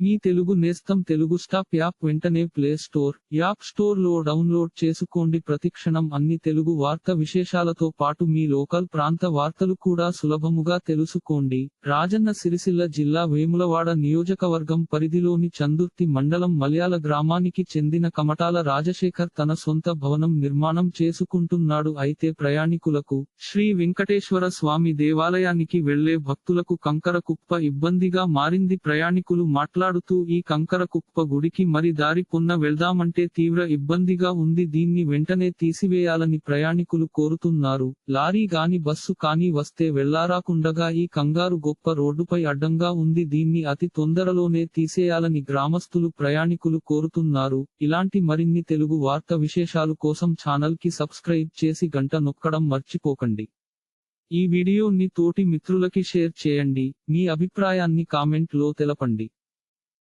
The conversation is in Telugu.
మీ తెలుగు నేస్తం తెలుగు స్టాప్ యాప్ వెంటనే ప్లే స్టోర్ యాప్ స్టోర్లో డౌన్లోడ్ చేసుకోండి. ప్రతిక్షణం అన్ని తెలుగు వార్త విశేషాలతో పాటు మీ లోకల్ ప్రాంత వార్తలు కూడా సులభముగా తెలుసుకోండి. రాజన్న సిరిసిల్ల జిల్లా వేములవాడ నియోజకవర్గం పరిధిలోని చందుర్తి మండలం మలయాళ గ్రామానికి చెందిన కమటాల రాజశేఖర్ తన సొంత భవనం నిర్మాణం చేసుకుంటున్నాడు. అయితే ప్రయాణికులకు శ్రీ వెంకటేశ్వర స్వామి దేవాలయానికి వెళ్ళే భక్తులకు కంకర కుప్ప ఇబ్బందిగా మారింది. ప్రయాణికులు మాట్లాడుతూ ఈ కంకర కుప్ప గుడికి మరి దారి పొన్న వెళ్దామంటే తీవ్ర ఇబ్బందిగా ఉంది. దీన్ని వెంటనే తీసివేయాలని ప్రయాణికులు కోరుతున్నారు. లారీ గాని బస్సు కానీ వస్తే వెళ్ళారాకుండగా ఈ కంగారు గొప్ప రోడ్డుపై అడ్డంగా ఉంది. దీన్ని అతి తొందరలోనే తీసేయాలని గ్రామస్తులు ప్రయాణికులు కోరుతున్నారు. ఇలాంటి మరిన్ని తెలుగు వార్త విశేషాలు కోసం ఛానల్కి సబ్స్క్రైబ్ చేసి గంట నొక్కడం మర్చిపోకండి. ఈ వీడియోని తోటి మిత్రులకి షేర్ చేయండి. మీ అభిప్రాయాన్ని కామెంట్లో తెలపండి.